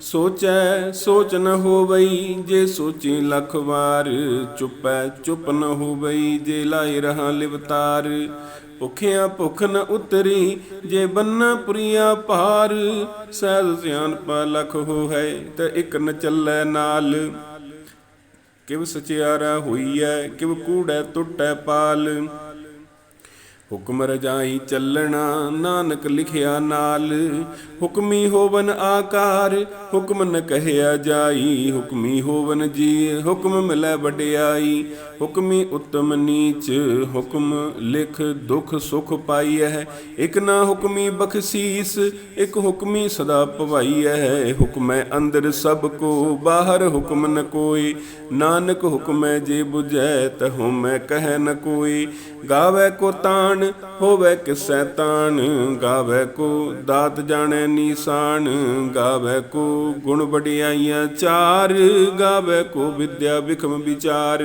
ਸੋਚੈ, ਸੋਚ ਨ ਹੋਵਈ ਜੇ ਸੋਚੀ ਲੱਖ ਵਾਰ। ਚੁੱਪੈ, ਚੁੱਪ ਨ ਹੋਵਈ ਜੇ ਲਾਇ ਰਹਾ ਲਿਵਤਾਰ ਭੁਖਿਆ ਭੁਖ ਨ ਉਤਰੀ ਜੇ ਬੰਨਾ ਪੁਰੀਆ ਭਾਰ। ਸਹਿਜ ਸਿਆਣਪਾ ਲਖ ਹੋ ਹੈ ਤੇ ਇਕ ਨ ਚੱਲੈ ਨਾਲ। ਕਿਵ ਸਚਿਆਰਾ ਹੋਈਐ, ਕਿਵ ਕੂੜੈ ਟੁੱਟੈ ਪਾਲ। ਹੁਕਮ ਰਜਾਈ ਚੱਲਣਾ, ਨਾਨਕ ਲਿਖਿਆ ਨਾਲ। ਹੁਕਮੀ ਹੋਵਨ ਆਕਾਰ, ਹੁਕਮ ਨ ਕਹਿਆ ਜਾਈ। ਹੁਕਮੀ ਹੋਵਨ ਜੀ ਹੁਕਮ ਮਿਲੈ ਵਡਿਆਈ। ਹੁਕਮੀ ਉਤਮ ਨੀਚ, ਹੁਕਮ ਲਿਖ ਦੁਖ ਸੁਖ ਹੈ ਇਕ ਨਾ ਹੁਕਮੀ ਬਖਸ਼ੀਸ, ਇਕ ਹੁਕਮੀ ਸਦਾ ਭਵਾਈਐ ਹੁਕਮੈ ਅੰਦਰ ਸਭ ਕੋ, ਬਾਹਰ ਹੁਕਮ ਨ ਕੋਈ। ਨਾਨਕ ਹੁਕਮੈ ਜੇ 부ਜੈ ਤਹੁ ਮੈਂ ਕਹਿ ਨ ਕੋਈ। ਗਾਵੇ ਕੋ ਤਾਣ, ਹੋਵੇ ਕਿਸੈ ਤਾਣ। ਗਾਵੇ ਕੋ ਦਾਤ ਜਾਣੈ ਨੀਸਾਨ। ਗਾਵੇ ਕੋ ਗੁਣ ਵਡਿਆਈਆਂ ਚਾਰ। ਗਾਵੇ ਕੋ ਵਿਦਿਆ ਵਿਖਮ ਵਿਚਾਰ।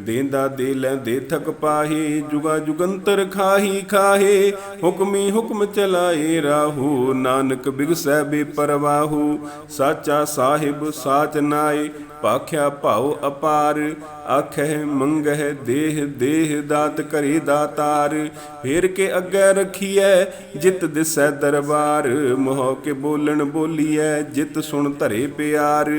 ਦੇਂਦਾ ਦੇ ਲੈਂਦੇ ਥਕ ਪਾਹੇ, ਜੁਗਾ ਜੁਗੰਤਰ ਖਾਹੀ ਖਾਹੇ, ਹੁਕਮੀ ਹੁਕਮ ਚਲਾਏ ਰਾਹੂ, ਨਾਨਕ ਬਿਗਸੈ ਬੇਪਰਵਾਹੂ ਸਾਚਾ ਸਾਹਿਬ ਸਾਚ ਨਾਏ, ਪਾਖਿਆ ਭਾਉ ਅਪਾਰ, ਆਖਹਿ ਮੰਗਹਿ ਦੇਹ ਦੇਹ ਦਾਤ ਕਰੇ ਦਾਤਾਰ, ਫੇਰ ਕੇ ਅੱਗੇ ਰਖੀਐ, ਜਿਤ ਦਿਸੈ ਦਰਬਾਰ, ਮੋਹ ਕੇ ਬੋਲਣ ਬੋਲੀਐ, ਜਿਤ ਸੁਣ ਧਰੇ ਪਿਆਰ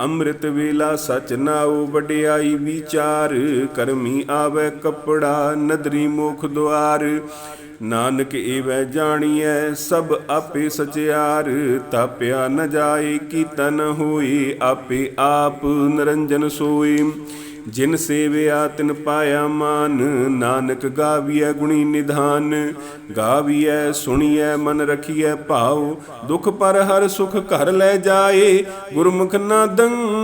ਅੰਮ੍ਰਿਤ ਵੇਲਾ ਸਚ ਨਾਉ ਵਡਿਆਈ ਵਿਚਾਰ, ਕਰਮੀ ਆਵੇ ਕਪੜਾ ਨਦਰੀ ਮੁਖ ਦੁਆਰ। ਨਾਨਕ ਏਵੈ ਜਾਣੀਐ ਸਭ ਆਪੇ ਸਚਿਆਰ, ਤਾਪਿਆ ਨ ਜਾਏ ਕੀਤਨ ਹੋਈ ਆਪੇ ਆਪ ਨਿਰੰਜਨ ਸੋਈ ਜਿਨ ਸੇਵਿਆ ਤਿਨ ਪਾਇਆ ਮਾਨ, ਨਾਨਕ ਗਾਵੀਐ ਗੁਣੀ ਨਿਧਾਨ। ਗਾਵੀਐ, ਸੁਣੀਐ, ਮਨ ਰਖੀਐ ਭਾਉ, ਦੁਖ ਪਰ ਹਰ ਸੁਖ ਘਰ ਲੈ ਜਾਏ, ਗੁਰਮੁਖ ਨਾਦੰ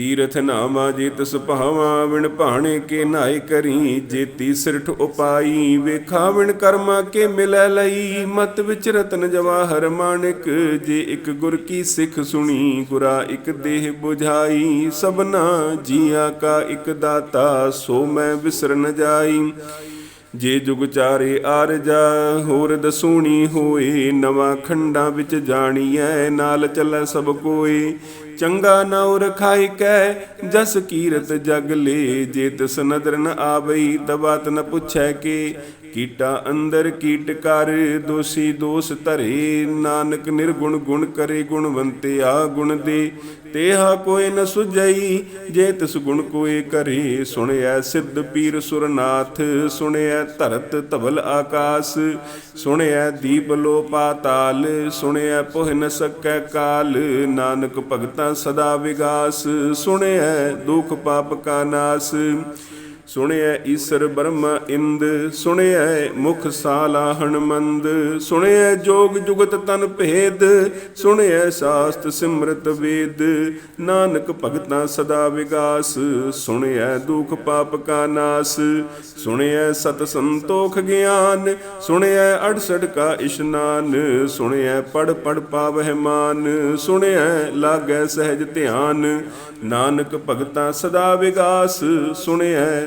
ਤੀਰਥ ਨਾਮਾ ਜੇਤ ਸੁਭਾਵਾ ਵਿਣ ਭਾਣੇ ਕੇ ਨਾਇ ਕਰੀ। ਜੇਤੀ ਸਿਰਠ ਉਪਾਈ, ਵੇਖਾ ਕਰਮਾ ਕੇ ਮਿਲੈ ਲਈ। ਮਤ ਵਿਚ ਰਤਨ ਜਵਾਹਰ ਮਾਨਿਕ, ਜੇ ਇੱਕ ਗੁਰ ਕੀ ਸਿੱਖ ਸੁਣੀ, ਗੁਰਾ ਇੱਕ ਦੇਹ 부ਝਾਈ ਸਭਨਾ ਜੀਆ ਕਾ ਇੱਕ ਦਾਤਾ, ਸੋ ਮੈਂ ਵਿਸਰ ਨ ਜਾਈ। ਜੇ ਜੁਗ ਚਾਰੇ ਆਰਜਾ, ਹੋਰ ਦਸੂਣੀ ਹੋਏ। ਨਵਾਂ ਖੰਡਾਂ ਵਿੱਚ ਜਾਣੀਐ, ਨਾਲ ਚੱਲੈ ਸਭ ਕੋਈ ਚੰਗਾ ਨਾਉ ਰਖਾਈ ਕੈ, ਜਸ ਕੀਰਤ ਜਗ ਲੇ, ਜੇ ਤਿਸ ਨਦਰ ਨ ਆਵਈ ਦਬਾਤ ਨ ਪੁੱਛੈ ਕੇ। ਕੀਟਾ ਅੰਦਰ ਕੀਟ ਕਰ, ਦੋਸੀ ਦੋਸ ਧਰੇ। ਨਾਨਕ ਨਿਰਗੁਣ ਗੁਣ ਕਰੇ, ਗੁਣਵੰਤੇ ਆ ਗੁਣ ਦੇ। ਤੇਹਾ ਕੋਈ ਨ ਸੁਝਈ, ਜੇ ਤਿਸ ਗੁਣ ਕੋਏ ਕਰੇ। ਸੁਣਿਆ ਸਿੱਧ ਪੀਰ ਸੁਰਨਾਥ ਸੁਣਿਆ ਧਰਤ ਧਵਲ ਆਕਾਸ। ਸੁਣਿਆ ਦੀਪ ਲੋ ਪਾਤਾਲ, ਸੁਣਿਐ ਪੁਹ ਨ ਸਕੈ ਕਾਲ। ਨਾਨਕ ਭਗਤਾਂ ਸਦਾ ਵਿਗਾਸ। ਸੁਣਿਆ ਦੁਖ ਪਾਪ ਕਾ ਨਾਸ। ਸੁਣਿਐ ਈਸਰ ਬ੍ਰਹਮ ਇੰਦ, ਸੁਣਿਐ ਮੁਖ ਸਾਲਾਹਣ ਮੰਦ, ਸੁਣਿਐ ਜੋਗ ਜੁਗਤ ਤਨ ਭੇਦ, ਸੁਣਿਐ ਸਾਸਤ ਸਿਮਰਤ ਵੇਦ। ਨਾਨਕ ਭਗਤਾਂ ਸਦਾ ਵਿਗਾਸ, ਸੁਣਿਐ ਦੁਖ ਪਾਪ ਕਾ ਨਾਸ। ਸੁਣਿਐ ਸਤ ਸੰਤੋਖ ਗਿਆਨ, ਸੁਣਿਐ 68 ਕਾ ਇਸ਼ਨਾਨ। ਸੁਣਿਐ ਪੜ ਪੜ ਪਾਵਹਿ ਮਾਨ, ਸੁਣਿਐ ਲਾਗੈ ਸਹਿਜ ਧਿਆਨ। ਨਾਨਕ ਭਗਤਾਂ ਸਦਾ ਵਿਗਾਸ, ਸੁਣਿਐ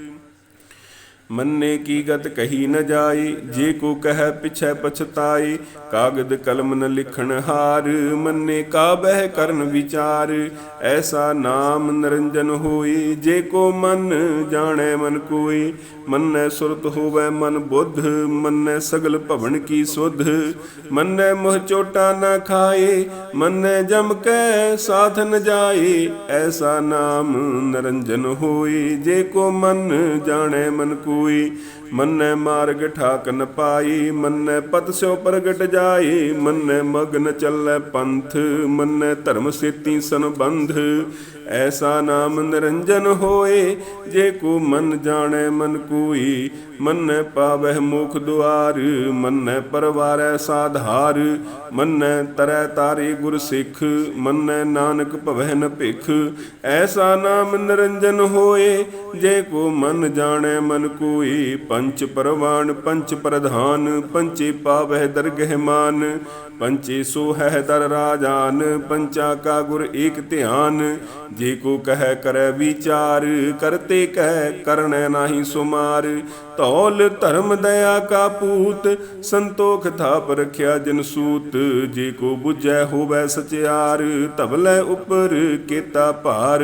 ਮੰਨੇ ਕੀ ਗਤ ਕਹੀ ਨ ਜਾਈ, ਜੇ ਕੋ ਕਹਿ ਪਿਛੈ ਪਛਤਾਈ, ਕਾਗਦ ਕਲਮ ਨ ਲਿਖਣ ਹਾਰ, ਮੰਨੇ ਕਾ ਬਹਿ ਕਰਨ ਵਿਚਾਰ, ਐਸਾ ਨਾਮ ਨਰੰਜਨ ਹੋਈ, ਜੇ ਕੋ ਮਨ ਜਾਣੈ ਮਨ ਕੋਈ, ਮੰਨੈ ਸੁਰਤ ਹੋਵੈ ਮਨ ਬੁੱਧ, ਮੰਨੈ ਸਗਲ ਭਵਨ ਕੀ ਸੁਧ, ਮੰਨੈ ਮੋਹ ਚੋਟਾ ਨਾ ਖਾਏ, ਮੰਨੈ ਜਮ ਕੈ ਸਾਥ ਨ ਜਾਏ, ਐਸਾ ਨਾਮ ਨਿਰੰਜਨ ਹੋਈ, ਜੇ ਕੋ ਮਨ ਜਾਣੈ ਮਨ ਕੋਈ ਮੰਨੈ ਮਾਰਗ ਠਾਕ ਨ ਪਾਈ, ਮੰਨੈ ਪਤ ਸਿਓ ਪ੍ਰਗਟ ਜਾਈ, ਮੰਨੈ ਮਗਨ ਚੱਲੈ ਪੰਥ, ਮੰਨੈ ਧਰਮ ਸੇਤੀ ਸੰਬੰਧ। ਐਸਾ ਨਾਮ ਨਿਰੰਜਨ ਹੋਏ, ਜੇ ਕੋ ਮਨ ਜਾਣੈ ਮਨ ਕੋਈ, ਮੰਨੈ ਪਾਵਹਿ ਮੁਖ ਦੁਆਰ, ਮੰਨੈ ਪਰਵਾਰੈ ਸਾਧਾਰ, ਮੰਨੈ ਤਰੈ ਤਾਰੇ ਗੁਰ ਸਿੱਖ, ਮੰਨੈ ਨਾਨਕ ਭਵਹਿ ਨ ਭਿਖ। ਐਸਾ ਨਾਮ ਨਿਰੰਜਨ ਹੋਏ, ਜੇ ਕੋ ਮਨ ਜਾਣੈ ਮਨ ਕੋਈ, ਪੰਚ ਪਰਵਾਨ, ਪੰਚ ਪ੍ਰਧਾਨ, ਪੰਚੇ ਪਾਵਹਿ ਦਰਗਹਿ ਮਾਨ। ਪੰਚੇ ਸੋ ਹੈ ਦਰ ਰਾਜਾਨ, ਪੰਚਾ ਕਾ ਗੁਰ ਏਕ ਧਿਆਨ। ਜੇ ਕੋ ਕਹਿ ਕਰੈ ਵਿਚਾਰ, ਕਰਤੇ ਕਹਿ ਕਰਨੈ ਨਾਹੀ ਸੁਮਾਰ। ਧੌਲ ਧਰਮ ਦਇਆ ਕਾ ਪੂਤ, ਸੰਤੋਖ ਥਾਪ ਰਖਿਆ ਜਨ ਸੂਤ। ਜੇ ਕੋ ਬੁਝੈ ਹੋਵੈ ਸਚਿਆਰ, ਧਵਲੇ ਉਪਰ ਕੀਤਾ ਭਾਰ।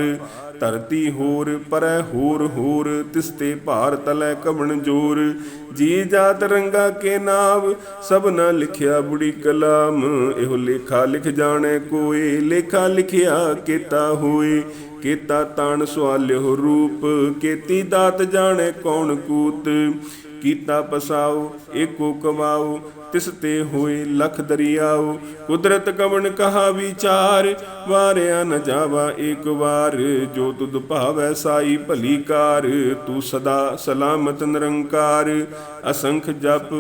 ਧਰਤੀ ਹੋਰ, ਪਰੈ ਹੋਰ ਹੋਰ ਤਿਸਤੇ ਭਾਰ ਤਲੈ ਕਵਣ ਜੋਰ। ਜੀ ਜਾਤ ਰੰਗਾ ਕੇ ਨਾਮ ਸਭਨਾ ਲਿਖਿਆ ਬੁੜੀ ਕਲਾਮ। ਇਹੋ ਲੇਖਾ ਲਿਖ ਜਾਣੈ ਕੋਈ ਲੇਖਾ ਲਿਖਿਆ ਕੀਤਾ ਹੋਏ। ਕੀਤਾ ਤਣ ਸਵਾਲਿਓ ਰੂਪ, ਕੀਤੀ ਦਾਤ ਜਾਣੈ ਕੌਣ ਕੂਤ। ਕੀਤਾ ਪਸਾਉ ਏਕੋ ਕਮਾਉ ਤਿਸ ਤੇ ਹੋਏ ਲਖ ਦਰਿਆਉ ਕੁਦਰਤ ਕਵਣ ਕਹਾ ਵਿਚਾਰ, ਵਾਰਿਆ ਨ ਜਾਵਾ ਏਕ ਵਾਰ, ਜੋ ਤੁਧ ਭਾਵੈ ਸਾਈ ਭਲੀ ਕਾਰ, ਤੂੰ ਸਦਾ ਸਲਾਮਤ ਨਿਰੰਕਾਰ। ਅਸੰਖ ਜਪ,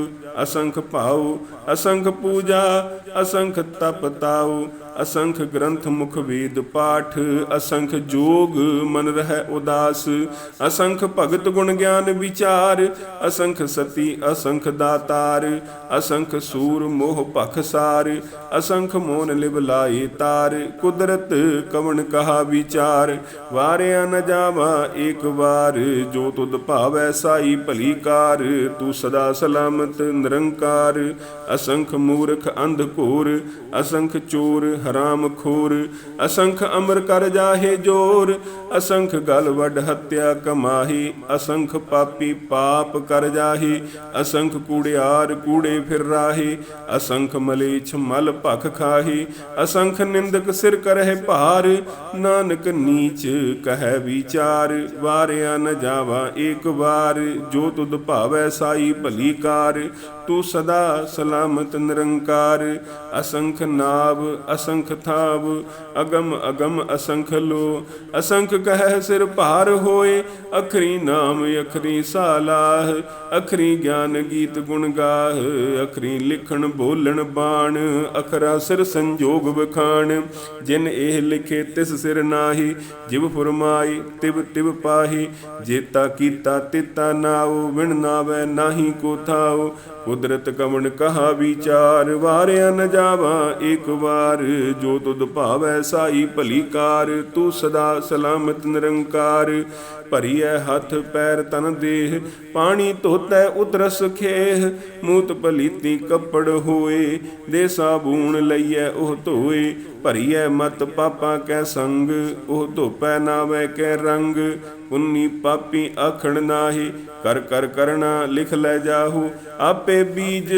ਅਸੰਖ ਭਾਉ, ਅਸੰਖ ਪੂਜਾ, ਅਸੰਖ ਤਪ ਤਾਉ ਅਸੰਖ ਗ੍ਰੰਥ ਮੁਖ ਵੇਦ ਪਾਠ, ਅਸੰਖ ਜੋਗ ਮਨ ਰਹਿ ਉਦਾਸ, ਅਸੰਖ ਭਗਤ ਗੁਣ ਗਿਆਨ ਵਿਚਾਰ, ਅਸੰਖ ਸਤੀ ਅਸੰਖ ਦਾਤਾਰ, ਅਸੰਖ ਸੂਰ ਮੋਹ ਭਖ ਸਾਰ, ਅਸੰਖ ਮੋਨ ਲਿਵ ਲਾਏ ਤਾਰ, ਕੁਦਰਤ ਕਵਣ ਕਹਾ ਵਿਚਾਰ, ਵਾਰਿਆ ਨ ਜਾਵਾ ਏਕ ਵਾਰ, ਜੋ ਤੁਧ ਭਾਵੈ ਸਾਈ ਭਲੀ ਕਾਰ, ਤੂੰ ਸਦਾ ਸਲਾਮਤ ਨਿਰੰਕਾਰ, ਅਸੰਖ ਮੂਰਖ ਅੰਧ ਘੋਰ, ਅਸੰਖ ਚੋਰ ਹਰਾਮ ਖੋਰ, ਅਸੰਖ ਅਮਰ ਕਰ ਜਾਹੇ ਜੋਰ, ਅਸੰਖ ਗਲ ਵੱਡ ਹੱਤਿਆ ਕਮਾਹੀ, ਅਸੰਖ ਪਾਪੀ ਪਾਪ ਕਰ ਜਾਹੀ, ਅਸੰਖ ਕੂੜਿਆਰ ਕੂੜੇ ਫਿਰ ਰਾਹੀ, ਅਸੰਖ ਮਲੇਛ ਮਲ ਭਖ ਖਾਹੀ, ਅਸੰਖ ਨਿੰਦਕ ਸਿਰ ਕਰਹਿ ਭਾਰ, ਨਾਨਕ ਨੀਚ ਕਹੈ ਵਿਚਾਰ, ਵਾਰਿਆ ਨ ਜਾਵਾ ਏਕ ਵਾਰ, ਜੋ ਤੁਧ ਭਾਵੈ ਸਾਈ ਭਲੀ ਕਾਰ, ਤੂੰ ਸਦਾ ਸਲਾਮਤ ਨਿਰੰਕਾਰ, ਅਸੰਖ ਨਾਭ ਅਸੰਖ ਥਾਵ, ਅਗਮ ਅਗਮ ਅਸੰਖ ਲੋ। ਅਸੰਖ ਕਹਿ ਸਿਰ ਭਾਰ ਹੋਏ, ਅਖਰੀ ਨਾਮ ਅਖਰੀ ਸਾਲਾਹ। ਅਖਰੀ ਗਿਆਨ ਗੀਤ ਗੁਣ ਗਾਹ, ਅਖਰੀ ਲਿਖਣ ਬੋਲਣ ਬਾਣ। ਅਖਰਾ ਸਿਰ ਸੰਜੋਗ ਬਖਾਣ ਜਿਨ ਇਹ ਲਿਖੇ ਤਿਸ ਸਿਰ ਨਾਹੀ। ਜਿਵ ਫੁਰਮਾਈ, ਤਿਵ ਤਿਵ ਪਾਹੀ। ਜੇਤਾ ਕੀਤਾ ਤਿਤਾ ਨਾਉ ਵਿਣ ਨਾਵੈ ਨਾਹੀ ਕੋ ਥਾਉ। ਕੁਦਰਤ ਕਵਣ ਕਹਾ ਵਿਚਾਰ, ਵਾਰਿਆ ਨ ਜਾਵਾ ਏਕ ਵਾਰ। ਜੋ ਤੁਧ ਭਾਵੈ ਸਾਈ ਭਲੀ ਕਾਰ, ਤੂੰ ਸਦਾ ਸਲਾਮਤ ਨਿਰੰਕਾਰ। ਭਰੀਐ ਹੱਥ ਪੈਰ ਤਨ ਦੇਹ, ਪਾਣੀ ਧੋਤੈ ਉਤਰਸ ਖੇਹ। ਮੂਤ ਪਲੀਤੀ ਕੱਪੜ ਹੋਏ, ਦੇ ਸਾਬੂਣ ਲਈਐ ਉਹ ਧੋਏ। ਭਰੀਐ ਮਤ ਪਾਪਾਂ ਕੈ ਸੰਗ, ਉਹ ਧੋਪੈ ਨਾਵੇਂ ਕੈ ਰੰਗ। ਪੁੰਨੀ ਪਾਪੀ ਆਖਣ ਨਾਹੀ, ਕਰ ਕਰ ਕਰਣਾ ਲਿਖ ਲੈ ਜਾਹੂ, ਆਪੇ ਬੀਜ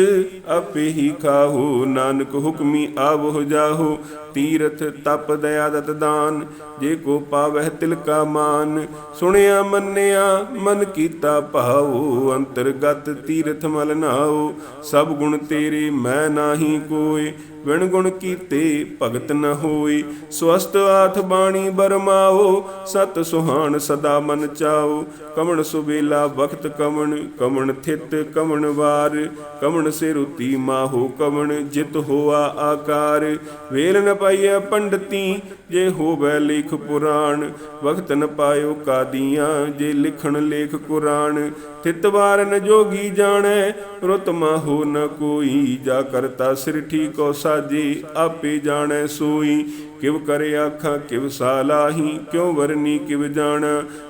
ਆਪੇ ਹੀ ਖਾਹੂ, ਨਾਨਕ ਹੁਕਮੀ ਆਵੋ ਜਾਹੂ, ਤੀਰਥ ਤਪ ਦਇਆ ਦਤ ਦਾਨ, ਜੇ ਕੋ ਪਾਵਹਿ ਤਿਲਕਾ ਮਾਨ, ਸੁਣਿਆ ਮੰਨਿਆ, ਮਨ ਕੀਤਾ ਭਾਉ, ਅੰਤਰਗਤ ਤੀਰਥ ਮਲ ਨਾਉ, ਸਭ ਗੁਣ ਤੇਰੇ ਮੈਂ ਨਾਹੀ ਕੋਏ ਵਿਣ ਗੁਣ ਕੀਤੇ ਭਗਤ ਨ ਹੋਈ। ਸਵਸਤ ਆਥ ਬਾਣੀ ਬਰਮਾਓ, ਸਤ ਸੁਹਾਣ ਸਦਾ ਮਨ ਚਾਓ। ਕਮਣ ਸੁਬੇਲਾ ਵਖਤ ਕਮਣ ਕਮਣ ਥਿਤ ਕਮਣ ਵਾਰ। ਕਮਣ ਸਿਰੁਤੀ ਮਾਹੋ ਕਮਣ ਜਿਤ ਹੋਆ ਆਕਾਰ। ਵੇਲ ਨ ਪਾਈਐ ਪੰਡਤੀ ਜੇ ਹੋਵੇ ਲੇਖ ਪੁਰਾਣ, ਵਕਤ ਨ ਪਾਇਓ ਕਾਦੀਆਂ। ਜੇ ਲਿਖਣ ਲੇਖ ਕੁਰਾਨ ਤਿਤਵਾਰ ਨ ਜੋਗੀ ਜਾਣੈ। ਰੁਤ ਹੋ ਨ ਕੋਈ, ਜਾ ਕਰਤਾ ਸਿਰਠੀ ਠੀਕੋ ਸਾਜੀ, ਆਪੇ ਜਾਣੈ ਸੋਈ। ਕਿਵ ਕਰੇ ਆਖਾਂ, ਕਿਵ ਸਾਲਾਹੀ ਕਿਉ ਵਰਨੀ ਕਿਵ ਜਾਣ?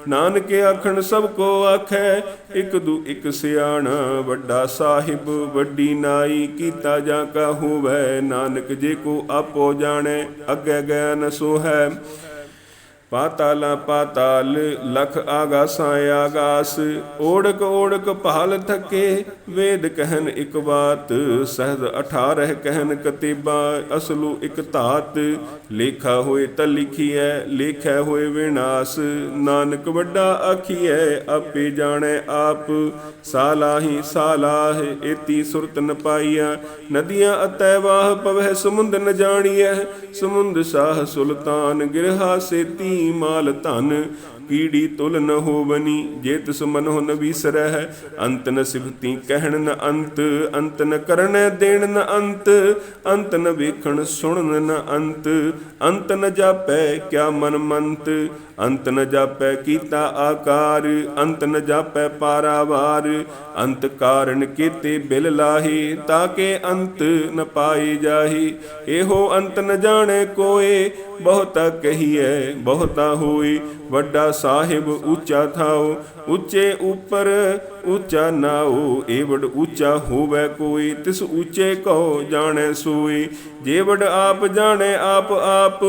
ਨਾਨਕ ਆਖਣ, ਸਭ ਕੋ ਆਖੈ, ਇਕ ਦੂ ਇਕ ਸਿਆਣਾ। ਵੱਡਾ ਸਾਹਿਬ, ਵੱਡੀ ਨਾਈ, ਕੀਤਾ ਜਾ ਕਾ ਹੋਵੇ। ਨਾਨਕ ਜੇ ਕੋ ਆਪੋ ਜਾਣੈ, ਅੱਗੇ ਗਿਆ ਨ ਸੋ ਹੈ ਪਾਤਾਲਾ ਪਾਤਾਲ, ਲਖ ਆਗਾਸਾਂ ਆਗਾਸ। ਓੜਕ ਓੜਕ ਭਾਲ ਥਕੇ, ਵੇਦ ਕਹਿਨ ਇਕ ਬਾਤ ਸਹਦ 18 ਕਹਿਨ ਕਤੀਬਾ, ਅਸਲੂ ਇਕ ਧਾਤ। ਲੇਖਾ ਹੋਏ ਤਾਂ ਲਿਖੀਐ, ਲੇਖੈ ਹੋਏ ਵਿਨਾਸ਼। ਨਾਨਕ ਵੱਡਾ ਆਖੀਐ, ਆਪੇ ਜਾਣੈ ਆਪ। ਸਾਲਾਹੀ ਸਾਲਾਹ, ਏਤੀ ਸੁਰਤ ਨ ਪਾਈਆ ਨਦੀਆਂ ਅਤੈ ਵਾਹ, ਪਵਹਿ ਸਮੁੰਦ ਨ ਜਾਣੀਐ। ਸਮੁੰਦ ਸਾਹ ਸੁਲਤਾਨ ਗਿਰਹਾ ਸੇਤੀ। ਮਾਲ ਧਨ ਕੀੜੀ ਤੁਲ ਨ ਹੋਵਨੀ, ਜੇ ਤਿਸ ਮਨੋ ਨ ਵਿਸਰਹਿ, ਅੰਤ ਨ ਸਿਫਤੀ ਕਹਿਣ ਨ ਅੰਤ ਅੰਤ ਨ ਕਰਨ ਦੇਣ ਨ ਅੰਤ ਅੰਤ ਨ ਵੇਖਣ ਸੁਣਨ ਨ ਅੰਤ ਅੰਤ ਨ ਜਾਪੈ ਕਿਆ ਮਨ ਮੰਤ, ਅੰਤ ਨ ਜਾਪੈ ਕੀਤਾ ਆਕਾਰ, ਅੰਤ ਨ ਜਾਪੈ ਪਾਰਾਵਾਰ, ਅੰਤ ਕਾਰਨ ਕੀਤੇ ਬਿਲ ਲਾਹੀ ਤਾਕੇ ਅੰਤ ਨ ਪਾਈ ਜਾਹੀ, ਇਹੋ ਅੰਤ ਨ ਜਾਣੇ ਕੋਏ, ਬਹੁਤਾ ਕਹੀਐ, ਬਹੁਤਾ ਹੋਈ ਵੱਡਾ ਸਾਹਿਬ ਉੱਚਾ ਥਾਓ ਉੱਚੇ ਉੱਪਰ ਉੱਚਾ ਨਾਉ, ਏਵੜ ਉੱਚਾ ਹੋਵੇ ਕੋਈ, ਤਿਸ ਉੱਚੇ ਕਹੋ ਜਾਣੈ ਸੋਈ। ਜੇ ਆਪ ਜਾਣੈ ਆਪ ਆਪ,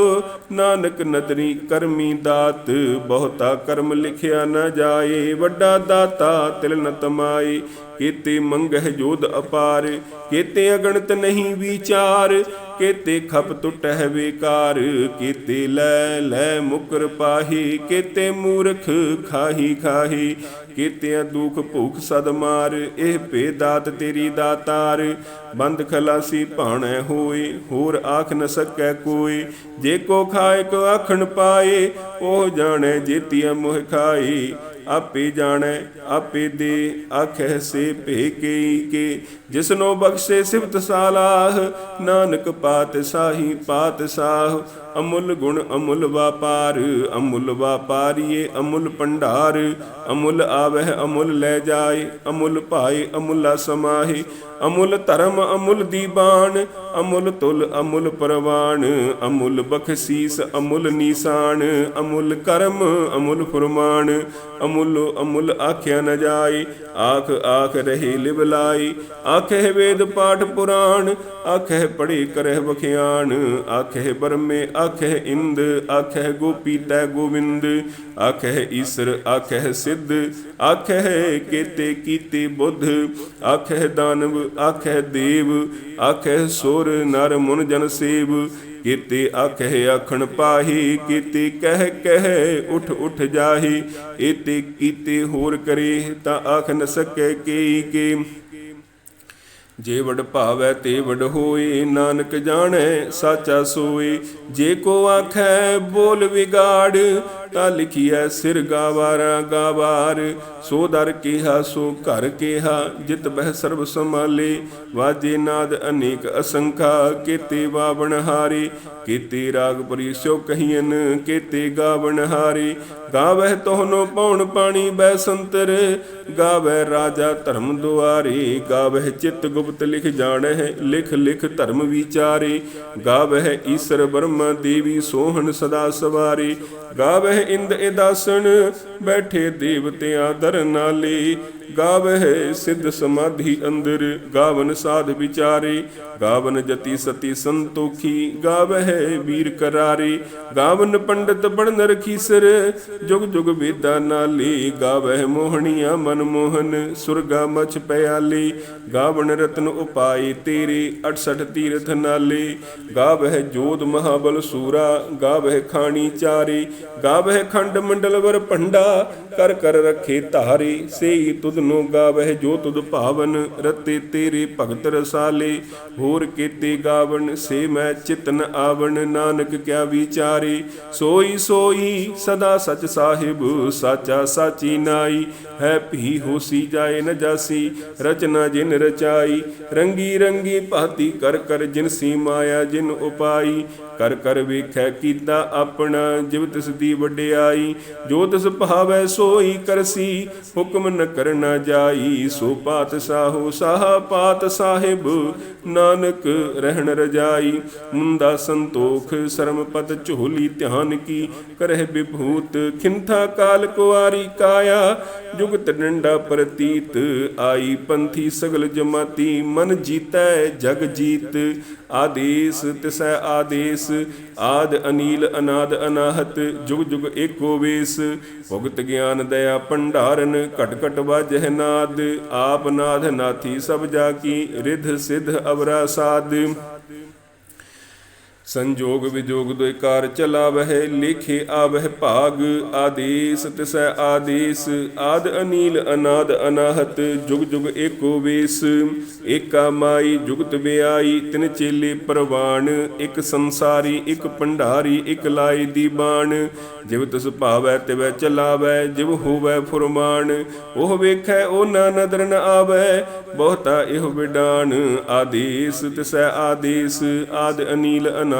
ਨਾਨਕ ਨਦਰੀ ਕਰਮੀ ਦਾਤ, ਬਹੁਤਾ ਕਰਮ ਲਿਖਿਆ ਨਾ ਜਾਏ। ਵੱਡਾ ਦਾਤਾ ਤਿਲ ਨ ਤਮਾਈ ਕੀਤੇ ਮੰਗਹਿ ਜੋਧ ਅਪਾਰ, ਕੀਤੇ ਅਗਣਤ ਨਹੀਂ ਵਿਚਾਰ। ਕੀਤੇ ਖਪ ਟੁਟਹਿ ਵਿਕਾਰ ਕੀਤੇ ਲੈ ਲੈ ਮੁਕਰ ਪਾਹੀ, ਕੀਤੇ ਮੂਰਖ ਖਾਹੀ ਖਾਹੀ, ਕੀਤਿਆਂ ਦੁਖ ਭੁਖ ਸਦ ਮਾਰ, ਇਹ ਭੇ ਦਾਤ ਤੇਰੀ ਦਾਤਾਰ। ਬੰਦ ਖਲਾਸੀ ਭਾਣੈ ਹੋਏ, ਹੋਰ ਆਖ ਨ ਸਕੈ ਕੋਈ। ਜੇ ਕੋ ਖਾਏ, ਕੋ ਆਖਣ ਪਾਏ, ਉਹ ਜਾਣੈ ਜੇਤੀਆਂ ਮੁਹ ਖਾਈ ਆਪੇ ਜਾਣੈ, ਆਪੇ ਦੇ ਆਖੈ ਸੇ ਭੇ ਕਈ ਕੇ। ਜਿਸਨੋ ਬਖਸ਼ੇ ਸਿਫਤ ਸਾਲਾਹ, ਨਾਨਕ ਪਾਤ ਸਾਹੀ ਪਾਤ ਸਾਹ। ਅਮੁੱਲ ਗੁਣ ਅਮੁੱਲ ਵਾਪਾਰ, ਅਮੁੱਲ ਵਾਪਾਰੀਏ ਅਮੁੱਲ ਭੰਡਾਰ, ਅਮੁੱਲ ਆਵਹਿ ਅਮੁੱਲ ਲੈ ਜਾਏ, ਅਮੁੱਲ ਭਾਏ ਅਮੁੱਲਾ ਸਮਾਹੀ, ਅਮੁੱਲ ਧਰਮ ਅਮੁੱਲ ਦੀਬਾਨ ਅਮੁੱਲ ਤੁਲ ਅਮੁੱਲ ਪਰਵਾਨ ਅਮੁੱਲ ਬਖਸ਼ੀਸ ਅਮੁੱਲ ਨੀਸਾਨ ਅਮੁੱਲ ਕਰਮ ਅਮੁੱਲ ਫਰਮਾਨ ਅਮੁੱਲ ਅਮੁੱਲ ਆਖਿਆ ਨ ਜਾਏ, ਆਖ ਆਖ ਰਹੇ ਲਿਵ ਲਾਈ ਆਖੇ ਵੇਦ ਪਾਠ ਪੁਰਾਣ ਆਖੇ ਪੜੀ ਕਰਹਿ ਬਖਿਆਨ ਆਖੇ ਬਰਮੇ ਆਖੇ ਇੰਦ ਆਖੇ ਗੋਪੀ ਤੈ ਗੋਵਿੰਦ ਆਖੇ ਈਸਰ ਆਖੇ ਸਿੱਧ ਆਖੇ ਕੀਤੇ ਕੀਤੇ ਬੁੱਧ ਆਖੇ ਦਾਨਵ ਆਖੇ ਦੇਵ ਆਖੇ ਸੁਰ ਨਰ ਮੁਨ ਜਨ ਸੇਵ, ਕੀਤੇ ਆਖੇ ਆਖਣ ਪਾਹੀ, ਕੀਤੇ ਕਹਿ ਕਹਿ ਉਠ ਉਠ ਜਾਹੀ, ਏਤੇ ਕੀਤੇ ਹੋਰ ਕਰੇ ਤਾਂ ਆਖ ਨ ਸਕੈ ਕੀ ਕੀ ਜੇ ਵਡ ਭਾਵੈ ਤੇ ਵਡ ਹੋਏ ਨਾਨਕ ਜਾਣੈ, ਸਾਚਾ ਸੋਏ ਜੇ ਕੋ ਆਖੈ, ਬੋਲ ਵਿਗਾੜ, ਤਾ ਲਿਖੀਐ, ਸਿਰ ਗਾਵਾਰਾ ਗਾਵਾਰ। ਸੋ ਦਰ ਕੀਹਾ, ਸੋ ਘਰ ਕੀਹਾ, ਜਿਤ ਬਹਿ ਸਰਬ ਸੰਭਾਲੇ। ਵਾਜੇ ਨਾਦ ਅਨੇਕ ਅਸੰਖਾ, ਕੀਤੇ ਵਾਵਣ ਹਾਰੇ। ਕੀਤੇ ਰਾਗ ਪਰਿਸੋ ਕਹੀਨ ਕੀਤੇ ਗਾਵਣ ਹਾਰੇ। ਗਾਵਹਿ ਤੋਹਨੋ ਪਉਣ ਪਾਣੀ ਬੈ ਸੰਤਰ, ਗਾਵਹਿ ਰਾਜਾ ਧਰਮ ਦੁਆਰੇ। ਗਾਵਹਿ ਚਿਤ ਗੁਪਤ ਲਿਖ ਜਾਣਹਿ ਲਿਖ ਲਿਖ ਧਰਮ ਵਿਚਾਰੇ, ਗਾਵਹਿ ਈਸ਼ਰ ਬ੍ਰਹਮ ਦੇਵੀ ਸੋਹਣ ਸਦਾ ਸਵਾਰੇ, ਗਾਵਹਿ ਇੰਦ ਇਦਾਸਨ ਬੈਠੇ ਦੇਵਤਿਆਂ ਦਰ ਨਾਲੇ ਗਾਵਹਿ ਸਿੱਧ ਸਮਾਧੀ ਅੰਦਰ, ਗਾਵਨ ਸਾਧ ਵਿਚਾਰੇ, ਗਾਵਨ ਜਤੀ ਸਤੀ ਸੰਤੋਖੀ, ਗਾਵਹਿ ਵੀਰ ਕਰਾਰੇ, ਗਾਵਨ ਪੰਡਤ ਬਣਨ ਰਖੀਸਰ ਜੁਗ ਜੁਗ ਵੇਦਾ ਨਾਲੇ, ਗਾਵਹਿ ਮੋਹਣੀਆਂ ਮਨ ਮੋਹਨ, ਸੁਰਗਾ ਮਛ ਪਿਆਲੀ, ਗਾਵਨ ਰਤਨ ਉਪਾਏ ਤੇਰੇ 68 ਤੀਰਥ ਨਾਲੇ, ਗਾਵਹਿ ਜੋਧ ਮਹਾਬਲ ਸੂਰਾ, ਗਾਵਹਿ ਖਾਣੀ ਚਾਰੇ, ਗਾਵਹਿ ਖੰਡ ਮੰਡਲ ਵਰ ਭੰਡਾ, ਕਰ ਕਰ ਰਖੇ ਧਾਰੇ, ਸੇਈ ਤੁਧ ਸਗਨੋ ਗਾਵਹਿ ਜੋ ਤੁਧ ਭਾਵਨ, ਰਤੇ ਤੇਰੇ ਭਗਤ ਰਸਾਲੇ। ਹੋਰ ਕੀਤੇ ਗਾਵਨ ਸੇ ਮੈਂ ਚਿਤਨ ਆਵਣ, ਨਾਨਕ ਕਿਆ ਵਿਚਾਰੇ। ਸੋਈ ਸੋਈ ਸਦਾ ਸਚ ਸਾਹਿਬ, ਸਾਚਾ ਸਾਚੀ ਨਾਈ। ਹੈ ਭੀ ਹੋਸੀ ਜਾਏ ਨ ਜਾਸੀ, ਰਚਨਾ ਜਿਨ ਰਚਾਈ। ਰੰਗੀ ਰੰਗੀ ਭਾਤੀ ਕਰ ਕਰ ਜਿਨ ਸੀ ਮਾਇਆ, ਜਿਨ ਉਪਾਈ। ਕਰ ਕਰ ਵੇਖੈ ਕੀਤਾ ਆਪਣਾ, ਜਿਵ ਤਿਸ ਦੀ ਵਡਿਆਈ, ਜੋ ਤਿਸ ਭਾਵੈ ਸੋਈ ਕਰਸੀ, ਹੁਕਮ ਨ ਕਰਨਾ ਜਾਈ, ਸੋ ਪਾਤ ਸਾਹੋ ਸਾਹ ਪਾਤ ਸਾਹਿਬ, ਨਾਨਕ ਰਹਿਣ ਰਜਾਈ। ਮੁੰਦਾ ਸੰਤੋਖ ਸਰਮ ਪਤ ਝੋਲੀ ਧਿਆਨ ਕੀ, ਕਰਹਿ ਵਿਭੂਤ, ਖਿੰਥਾ ਕਾਲ ਕੁਆਰੀ ਕਾਇਆ। ਜੁਗਤ ਡੰਡਾ ਪ੍ਰਤੀਤ, ਆਈ ਪੰਥੀ ਸਗਲ ਜਮਾਤੀ, ਮਨ ਜੀਤੈ ਜਗ ਜੀਤ। ਆਦੇਸ, ਤਿਸੈ ਆਦੇਸ, ਆਦ ਅਨੀਲ, ਅਨਾਦ ਅਨਾਹਤ, ਜੁਗ ਜੁਗ ਏਕੋ ਵੇਸ। ਭੁਗਤ ਗਿਆਨ ਦਇਆ ਭੰਡਾਰਨ, ਘਟ ਘਟ ਵਾਜਹਿ ਨਾਦ। ਆਪ ਨਾਥ ਨਾਥੀ ਸਭ ਜਾ ਕੀ ਰਿਧ ਸਿਧ ਅਵਰਾ ਸਾਦ। ਸੰਜੋਗ ਵਿਜੋਗ ਦੋਇ ਕਾਰ ਚਲਾਵਹਿ, ਲੇਖੇ ਆਵਹਿ ਭਾਗ, ਆਦੇਸ ਤਿਸੈ ਆਦੇਸ, ਆਦ ਅਨੀਲ ਅਨਾਦ ਅਨਾਹਤ, ਜੁਗ ਜੁਗ ਏਕੋ ਵੇਸ, ਏਕਾ ਮਾਈ ਜੁਗਤ ਬਿਆਈ ਤਿਨ ਚੇਲੇ ਪ੍ਰਵਾਨ ਇੱਕ ਸੰਸਾਰੀ, ਇੱਕ ਭੰਡਾਰੀ, ਇਕ ਲਾਈ ਦੀ ਬਾਣ, ਜਿਵ ਤਿਸ ਭਾਵੈ ਤਿਵੈ ਚਲਾਵੈ, ਜਿਵ ਹੋਵੈ ਫੁਰਮਾਨ, ਉਹ ਵੇਖੈ ਉਹ ਨਾ ਨਦਰ ਨ ਆਵੈ, ਬਹੁਤਾ ਇਹ ਵਿਡਾਨ ਆਦੇਸ ਤਿਸੈ ਆਦੇਸ, ਆਦ ਅਨੀਲ ਅਨਾਦ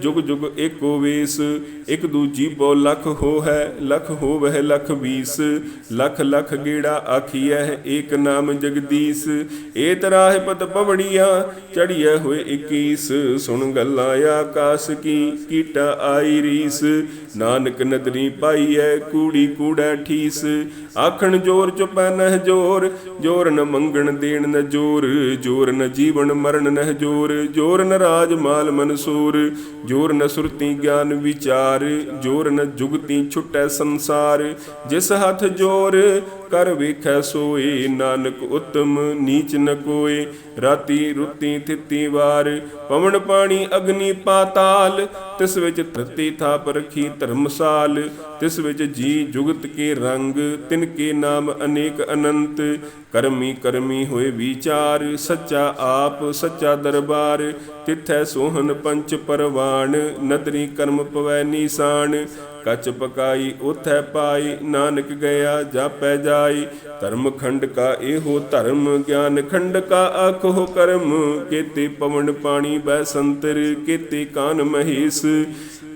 ਜੁਗ ਜੁਗ ਏਕੋ ਵੇਸ, ਇਕ ਦੂਜੀ ਬੋ ਲਖ ਹੋ ਹੈ ਲਖ ਹੋ ਵਹਿ ਲਖ ਵੀਸ ਲਖ ਲਖ ਗੇੜਾ ਆਖੀਐ, ਏਕ ਨਾਮ ਜਗਦੀਸ਼। ਏ ਤਰਾਹ ਪਤ ਪਵੜੀਆਂ ਚੜੀਐ ਹੋਏ 21 ਸੁਣ ਗੱਲਾਂ ਆਕਾਸ ਕੀ, ਕੀਟਾ ਆਈ ਰੀਸ। ਨਾਨਕ ਨਦਰੀ ਪਾਈਐ, ਕੂੜੀ ਕੂੜਾ ਠੀਸ। ਆਖਣ ਜੋਰ ਚੁਪੈ ਨਹਿ ਜੋਰ ਜੋਰ ਨ ਮੰਗਣ ਦੇਣ ਨ ਜੋਰ। ਜੋਰ ਨ ਜੀਵਨ ਮਰਨ ਨਹਿ ਜੋਰ ਜੋਰ ਨ ਰਾਜ ਮਾਲ ਮਨਸੂਰ। ਜੋਰ ਨ ਸੁਰਤੀ ਗਿਆਨ ਵਿਚਾਰ ਜੋਰ ਨ ਜੁਗਤੀ ਛੁਟੈ ਸੰਸਾਰ ਜਿਸ ਹੱਥ ਜੋਰ ਕਰ ਵੇਖੈ ਸੋਏ, ਨਾਨਕ ਉਤਮ ਨੀਚ ਨ ਕੋਏ। ਰਾਤੀ ਰੁੱਤੀ ਥਿੱਤੀ ਵਾਰ, ਪਵਨ ਪਾਣੀ ਅਗਨੀ ਪਾਤਾਲ। ਤਿਸ ਵਿੱਚ ਧਰਤੀ ਥਾਪ ਰਖੀ ਧਰਮਸਾਲ। ਤਿਸ ਵਿੱਚ ਜੀ ਜੁਗਤ ਕੇ ਰੰਗ, ਤਿਨ ਕੇ ਨਾਮ ਅਨੇਕ ਅਨੰਤ। ਕਰਮੀ ਕਰਮੀ ਹੋਏ ਵਿਚਾਰ, ਸੱਚਾ ਆਪ, ਸੱਚਾ ਦਰਬਾਰ। ਤਿਥੈ ਸੋਹਨ ਪੰਚ ਪਰਵਾਨ ਨਦਰੀ ਕਰਮ ਪਵੈ ਨੀਸਾਨ ਕਚ ਪਕਾਈ, ਉਥੈ ਪਾਈ, ਨਾਨਕ ਗਿਆ, ਜਾਪੈ ਜਾਈ। ਧਰਮ ਖੰਡ ਕਾ ਇਹੋ ਧਰਮ, ਗਿਆਨ ਖੰਡ ਕਾ ਆਖੋ ਕਰਮ। ਕੇਤੇ ਪਵਨ ਪਾਣੀ ਬੈ ਸੰਤਰ, ਕੀਤੇ ਕਾਨ ਮਹੇਸ਼।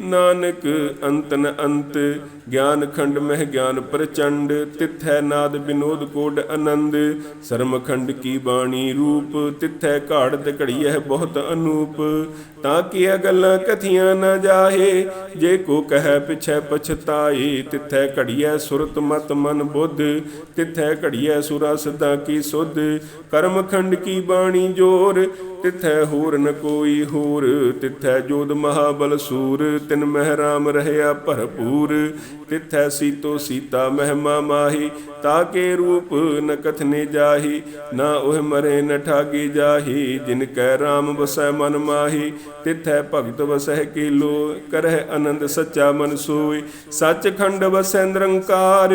ਨਾਨਕ ਅੰਤਨ ਅੰਤ, ਗਿਆਨ ਖੰਡ ਮਹਿ ਗਿਆਨ ਪ੍ਰਚੰਡ, ਤਿਥੈ ਨਾਦ ਬਿਨੋਦ ਕੋਡ ਆਨੰਦ। ਸਰਮ ਖੰਡ ਕੀ ਬਾਣੀ ਰੂਪ, ਤਿਥੈ ਘਾੜ ਘਾੜਤ ਘੜੀਐ ਬਹੁਤ ਅਨੂਪ। ਤਾਂ ਕੀ ਗੱਲਾਂ ਕਥੀਆਂ ਨਾ ਜਾਹੇ, ਜੇ ਕੋ ਕਹੈ ਪਿਛੈ ਪਛਤਾਏ, ਤਿਥੈ ਘੜੀਐ ਸੁਰਤ ਮਤ ਮਨ ਬੁੱਧ। ਤਿਥੈ ਘੜੀਐ ਸੁਰਾ ਸਦਾ ਕੀ ਸੁਧ, ਕਰਮ ਖੰਡ ਕੀ ਬਾਣੀ ਜੋਰ। ਤਿਥੈ ਹੋਰ ਨ ਕੋਈ ਹੋਰ, ਤਿਥੈ ਜੋਦ ਮਹਾਬਲ ਸੂਰ। ਤਿਨ ਮਹਿ ਰਾਮ ਰਹਿਆ ਭਰਪੂਰ, ਤਿਥੈ ਸੀਤੋ ਸੀਤਾ ਮਹਿਮਾ ਮਾਹੀ ਤਾਕੇ ਰੂਪ ਨ ਕਥਨੇ ਜਾਹੀ, ਨਾ ਉਹ ਮਰੇ ਨ ਠਾਗੀ ਜਾਹੀ, ਜਿਨ ਕੈ ਰਾਮ ਵਸੈ ਮਨ ਮਾਹੀ, ਤਿਥੈ ਭਗਤ ਵਸਹਿ ਕੀਲੋ, ਕਰਹਿ ਆਨੰਦ ਸੱਚਾ ਮਨ ਸੋਈ ਸੱਚ ਖੰਡ ਵਸੈ ਨਿਰੰਕਾਰ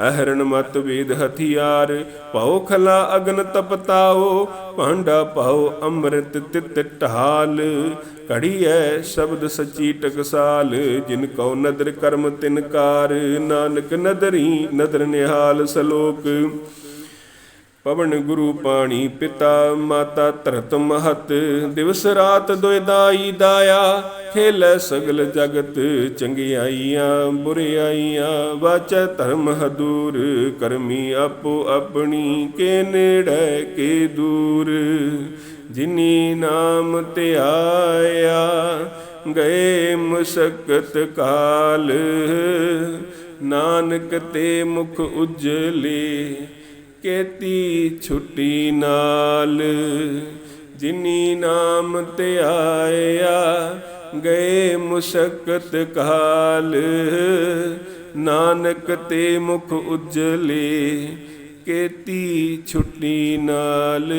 ਅਹਰਣ ਮਤ ਵੇਦ ਹਥਿਆਰ ਭਉ ਖਲਾ ਅਗਨ ਤਪਤਾਓ, ਭਾਂਡਾ ਪਾਓ ਅੰਮ੍ਰਿਤ ਤਿਤ ਢਾਲ। ਕੜੀਐ ਸ਼ਬਦ ਸੱਚੀ ਟਕਸਾਲ, ਜਿਨ ਕਉ ਨਦਰ ਕਰਮ ਤਿਨਕਾਰ ਨਾਨਕ ਨਦਰੀ ਨਦਰ ਨਿਹਾਲ ਸਲੋਕ। ਪਵਨ ਗੁਰੂ ਪਾਣੀ ਪਿਤਾ, ਮਾਤਾ ਧਰਤ ਮਹਤ, ਦਿਵਸ ਰਾਤ ਦੁਇਦਾਈ ਦਾਇਆ, ਖੇਲੇ ਸਗਲ ਜਗਤ ਚੰਗਿਆਈਆਂ, ਬੁਰਿਆਈਆਂ, ਵਾਚੈ ਧਰਮ ਹਦੂਰ, ਕਰਮੀ ਆਪੋ ਆਪਣੀ, ਕੇ ਨੇੜੇ, ਕੇ ਦੂਰ। ਜਿਨੀ ਨਾਮ ਧਿਆਇਆ ਗਏ ਮੁਸਕਤ ਕਾਲ। ਨਾਨਕ ਤੇ ਮੁਖ ਉਜਲੇ ਕੇਤੀ ਛੁੱਟੀ ਨਾਲ, ਜਿਨੀ ਨਾਮ ਤੇ ਆਇਆ, ਗਏ ਮੁਸ਼ਕਤ ਕਾਲ। ਨਾਨਕ ਤੇ ਮੁਖ ਉਜਲੇ, ਕੇਤੀ ਛੁੱਟੀ ਨਾਲ।